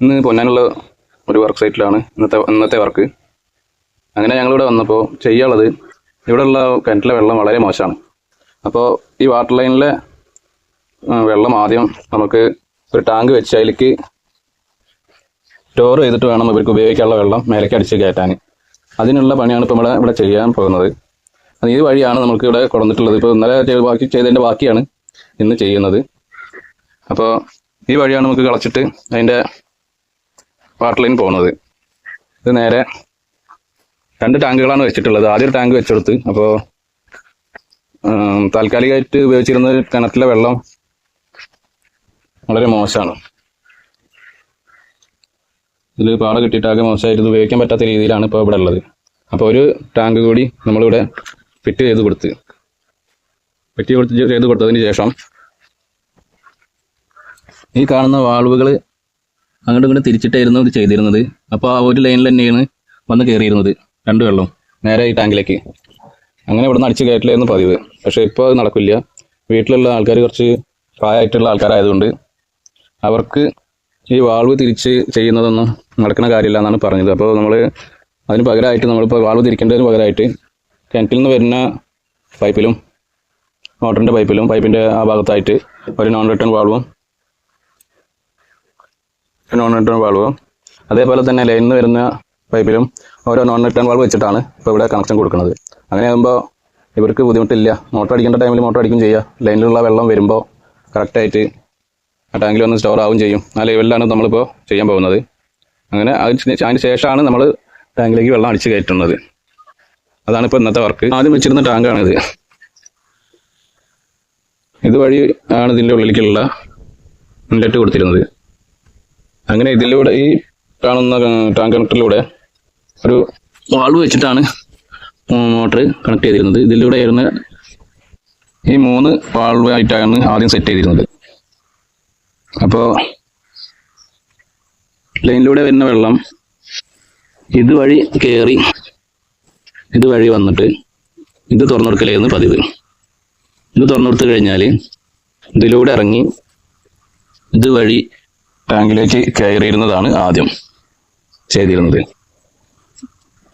ഇന്ന് പൊന്നാനുള്ള ഒരു വർക്ക് സൈറ്റിലാണ് ഇന്നത്തെ ഇന്നത്തെ വർക്ക് അങ്ങനെ ഞങ്ങളിവിടെ വന്നപ്പോൾ ചെയ്യാനുള്ളത് ഇവിടെയുള്ള കിണറ്റിലെ വെള്ളം വളരെ മോശമാണ്. അപ്പോൾ ഈ വാട്ടർ ലൈനിലെ വെള്ളം ആദ്യം നമുക്ക് ഒരു ടാങ്ക് വെച്ച് അതിലേക്ക് സ്റ്റോർ ചെയ്തിട്ട് വേണം ഇവർക്ക് ഉപയോഗിക്കാനുള്ള വെള്ളം മേലേക്ക് അടിച്ച് കയറ്റാൻ. അതിനുള്ള പണിയാണ് ഇപ്പോൾ ഇവിടെ ഇവിടെ ചെയ്യാൻ പോകുന്നത്. അത് ഈ വഴിയാണ് നമുക്ക് ഇവിടെ കൊടുത്തിട്ടുള്ളത്. ഇപ്പോൾ ഇന്നലെ ബാക്കി ചെയ്തതിന്റെ ബാക്കിയാണ് ഇന്ന് ചെയ്യുന്നത്. അപ്പോൾ ഈ വഴിയാണ് നമുക്ക് കളച്ചിട്ട് അതിന്റെ വാട്ടർ ലൈൻ പോകുന്നത്. ഇത് നേരെ രണ്ട് ടാങ്കുകളാണ് വെച്ചിട്ടുള്ളത്. ആദ്യം ടാങ്ക് വെച്ചെടുത്ത് അപ്പോൾ താൽക്കാലികമായിട്ട് ഉപയോഗിച്ചിരുന്ന കിണറ്റിലെ വെള്ളം വളരെ മോശമാണ്. ഇതിൽ പാട കിട്ടിയിട്ടാകെ മോശമായിട്ട് ഇത് ഉപയോഗിക്കാൻ പറ്റാത്ത രീതിയിലാണ് ഇപ്പോൾ ഇവിടെ ഉള്ളത്. അപ്പോൾ ഒരു ടാങ്ക് കൂടി നമ്മളിവിടെ ഫിറ്റ് ചെയ്ത് കൊടുത്ത് ഫിറ്റ് കൊടുത്ത് ചെയ്ത് കൊടുത്തതിന് ശേഷം ഈ കാണുന്ന വാൾവുകൾ അങ്ങോട്ടും ഇങ്ങോട്ടും തിരിച്ചിട്ടായിരുന്നു ഇത് ചെയ്തിരുന്നത്. അപ്പോൾ ആ ഒരു ലൈനിൽ തന്നെയാണ് വന്ന് കയറിയിരുന്നത് രണ്ട് വെള്ളം നേരെ ഈ ടാങ്കിലേക്ക് അങ്ങനെ ഇവിടെ നിന്ന് അടിച്ച് കയറ്റില്ലായിരുന്നു പതിവ്. പക്ഷേ ഇപ്പോൾ അത് നടക്കില്ല. വീട്ടിലുള്ള ആൾക്കാർ കുറച്ച് പ്രായമായിട്ടുള്ള ആൾക്കാരായതുകൊണ്ട് അവർക്ക് ഈ വാൾവ് തിരിച്ച് ചെയ്യുന്നതൊന്നും നടക്കുന്ന കാര്യമില്ല എന്നാണ് പറഞ്ഞത്. അപ്പോൾ നമ്മൾ അതിന് പകരമായിട്ട് നമ്മളിപ്പോൾ വാൾവ് തിരിക്കേണ്ടതിന് പകരമായിട്ട് കിണറ്റിൽ നിന്ന് വരുന്ന പൈപ്പിലും മോട്ടറിന്റെ പൈപ്പിലും പൈപ്പിന്റെ ആ ഭാഗത്തായിട്ട് ഒരു നോൺ റിട്ടേൺ വാൾവും നോൺ റിട്ടേൺ വാൾവ് അതേപോലെ തന്നെ ലൈനിൽ നിന്ന് വരുന്ന പൈപ്പിലും ഓരോ നോൺ റിട്ടേൺ വാൾവ് വെച്ചിട്ടാണ് ഇപ്പോൾ ഇവിടെ കണക്ഷൻ കൊടുക്കുന്നത്. അങ്ങനെ ആകുമ്പോൾ ഇവർക്ക് ബുദ്ധിമുട്ടില്ല. മോട്ടർ അടിക്കേണ്ട ടൈമിൽ മോട്ടർ അടിക്കും ചെയ്യുക ലൈനിലുള്ള വെള്ളം വരുമ്പോൾ കറക്റ്റായിട്ട് ആ ടാങ്കിൽ വന്ന് സ്റ്റോർ ആവും ചെയ്യും. ആ ലെവലിലാണ് നമ്മളിപ്പോൾ ചെയ്യാൻ പോകുന്നത്. അങ്ങനെ അതിന് ശേഷമാണ് നമ്മൾ ടാങ്കിലേക്ക് വെള്ളം അടിച്ച് കയറ്റുന്നത്. അതാണ് ഇപ്പോൾ ഇന്നത്തെ വർക്ക് ആദ്യം വെച്ചിരുന്ന ടാങ്കാണിത് ഇതുവഴി ആണ് ഇതിന്റെ ഉള്ളിലേക്കുള്ള ഇൻലെറ്റ് കൊടുത്തിരുന്നത്. അങ്ങനെ ഇതിലൂടെ ഈ കാണുന്ന ടാങ്ക് കണക്ടറിലൂടെ ഒരു വാൾവ് വെച്ചിട്ടാണ് മോട്ടർ കണക്ട് ചെയ്തിരുന്നത്. ഇതിലൂടെ ആയിരുന്നു ഈ മൂന്ന് വാൾവ് ആയിട്ടാണ് ആദ്യം സെറ്റ് ചെയ്തിരുന്നത്. അപ്പോൾ ലൈനിലൂടെ വരുന്ന വെള്ളം ഇതുവഴി കയറി ഇതുവഴി വന്നിട്ട് ഇത് തുറന്നു കൊടുക്കലായിരുന്നു പതിവ്. ഇത് തുറന്നു കൊടുത്തു കഴിഞ്ഞാൽ ഇതിലൂടെ ഇറങ്ങി ഇതുവഴി ടാങ്കിലേക്ക് കയറിയിരുന്നതാണ് ആദ്യം ചെയ്തിരുന്നത്.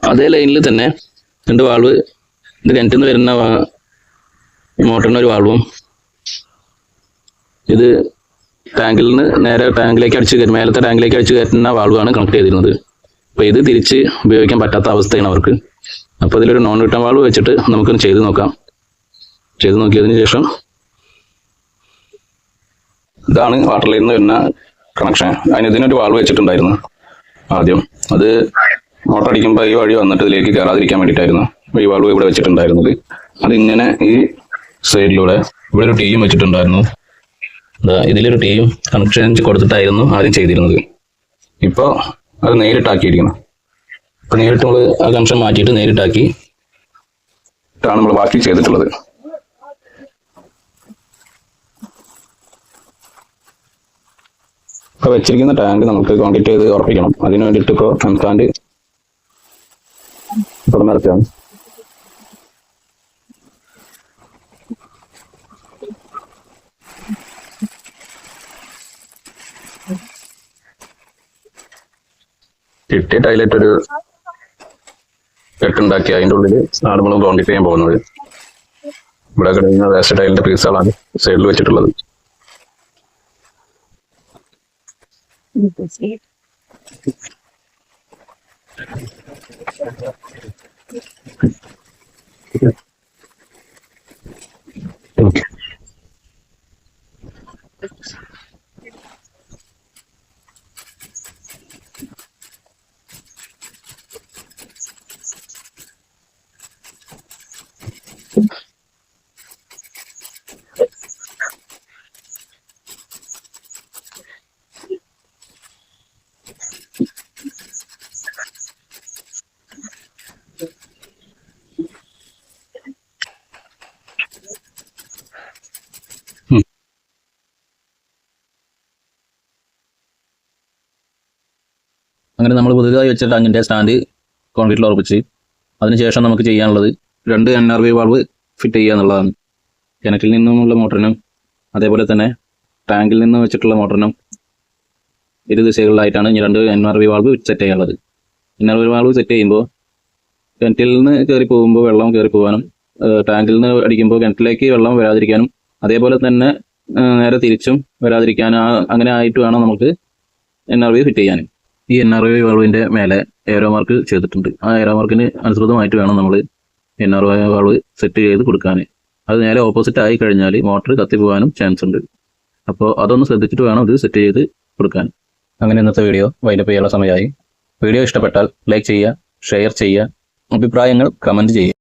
അതേ ലൈനിൽ തന്നെ രണ്ട് വാൾവ് ഇത് കിണറ്റിൽ നിന്ന് വരുന്ന മോട്ടറിന്റെ ഒരു വാൾവും ഇത് ടാങ്കിൽ നിന്ന് നേരെ ടാങ്കിലേക്ക് അടിച്ച് കയറ്റും മേലത്തെ ടാങ്കിലേക്ക് അടിച്ച് കയറ്റുന്ന വാൾവാണ് കണക്ട് ചെയ്തിരുന്നത്. അപ്പോൾ ഇത് തിരിച്ച് ഉപയോഗിക്കാൻ പറ്റാത്ത അവസ്ഥയാണ് അവർക്ക്. അപ്പോൾ ഇതിലൊരു നോൺ റിട്ടേൺ വാൾവ് വെച്ചിട്ട് നമുക്കൊന്ന് ചെയ്ത് നോക്കാം. ചെയ്ത് നോക്കിയതിന് ശേഷം ഇതാണ് വാട്ടർ ലൈനിൽ നിന്ന് വരുന്ന കണക്ഷൻ അതിന് ഇതിനൊരു വാൾവ് വെച്ചിട്ടുണ്ടായിരുന്നു. ആദ്യം. അത് മോട്ടർ അടിക്കുമ്പോൾ ഈ വഴി വന്നിട്ട് ഇതിലേക്ക് കയറാതിരിക്കാൻ വേണ്ടിയിട്ടായിരുന്നു. ഈ വാൾവ് ഇവിടെ വെച്ചിട്ടുണ്ടായിരുന്നത്. അതിങ്ങനെ ഈ സൈഡിലൂടെ ഇവിടെ ഒരു ടീയും വെച്ചിട്ടുണ്ടായിരുന്നു. ഇതിലൊരു ടീയും കണക്ഷൻ കൊടുത്തിട്ടായിരുന്നു ആദ്യം ചെയ്തിരുന്നത്. ഇപ്പോൾ അത് നേരിട്ടാക്കിയിരിക്കണം ഇപ്പം നേരിട്ട് നമ്മൾ ആ കണക്ഷൻ മാറ്റിയിട്ട് നേരിട്ടാക്കി ാണ് നമ്മൾ ബാക്കി ചെയ്തിട്ടുള്ളത്. ഇപ്പോൾ വെച്ചിരിക്കുന്ന ടാങ്ക് നമുക്ക് കോൺക്രീറ്റ് ചെയ്ത് ഉറപ്പിക്കണം. അതിന് വേണ്ടിയിട്ട് ഇപ്പോൾ സംസ്ഥാന നടത്തുകയാണ് കിട്ടിയ ടൈലറ്റ് ഒരു കെട്ടുണ്ടാക്കി അതിന്റെ ഉള്ളിൽ നമ്മൾ കോൺക്രീറ്റ് ചെയ്യാൻ പോകുന്നത്. ഇവിടെ കിടക്കുന്ന വേസ്റ്റ് ടൈലിന്റെ പീസുകളാണ് സൈഡിൽ വെച്ചിട്ടുള്ളത്. Okay. അങ്ങനെ നമ്മൾ പുതുതായി വെച്ച ടാങ്കിന്റെ സ്റ്റാൻഡ് കോൺക്രീറ്റിൽ ഉറപ്പിച്ച് അതിനുശേഷം നമുക്ക് ചെയ്യാനുള്ളത് രണ്ട് N R V valve fit ചെയ്യുക എന്നുള്ളതാണ്. കിണറ്റിൽ നിന്നുമുള്ള മോട്ടറിനും അതേപോലെ തന്നെ ടാങ്കിൽ നിന്ന് വെച്ചിട്ടുള്ള മോട്ടറിനും ഇരു ദിശകളിലായിട്ടാണ് രണ്ട് N R V valve set ചെയ്യാനുള്ളത്. N R V valve set ചെയ്യുമ്പോൾ കിണറ്റിൽ നിന്ന് കയറി പോകുമ്പോൾ വെള്ളം കയറി പോകാനും ടാങ്കിൽ നിന്ന് അടിക്കുമ്പോൾ കിണറ്റിലേക്ക് വെള്ളം വരാതിരിക്കാനും അതേപോലെ തന്നെ നേരെ തിരിച്ചും വരാതിരിക്കാനും അങ്ങനെ ആയിട്ട് വേണം നമുക്ക് എൻ ആർ വി ഫിറ്റ് ചെയ്യാൻ. ഈ എൻ ആർ ഐ വാൾവിന്റെ മേലെ എയറോ മാർക്ക് ചെയ്തിട്ടുണ്ട്. ആ എയറോ മാർക്കിന് അനുസൃതമായിട്ട് വേണം നമ്മൾ N R I valve set ചെയ്ത് കൊടുക്കാൻ അത് നേരെ ഓപ്പോസിറ്റ് ആയി കഴിഞ്ഞാൽ മോട്ടർ കത്തിപ്പോകാനും ചാൻസ് ഉണ്ട്. അപ്പോൾ അതൊന്ന് ശ്രദ്ധിച്ചിട്ട് വേണം ഇത് സെറ്റ് ചെയ്ത് കൊടുക്കാൻ. അങ്ങനെ ഇന്നത്തെ വീഡിയോ വൈൻഡപ്പ് ചെയ്യാനുള്ള സമയമായി. വീഡിയോ ഇഷ്ടപ്പെട്ടാൽ ലൈക്ക് ചെയ്യുക ഷെയർ ചെയ്യുക അഭിപ്രായങ്ങൾ കമന്റ് ചെയ്യുക.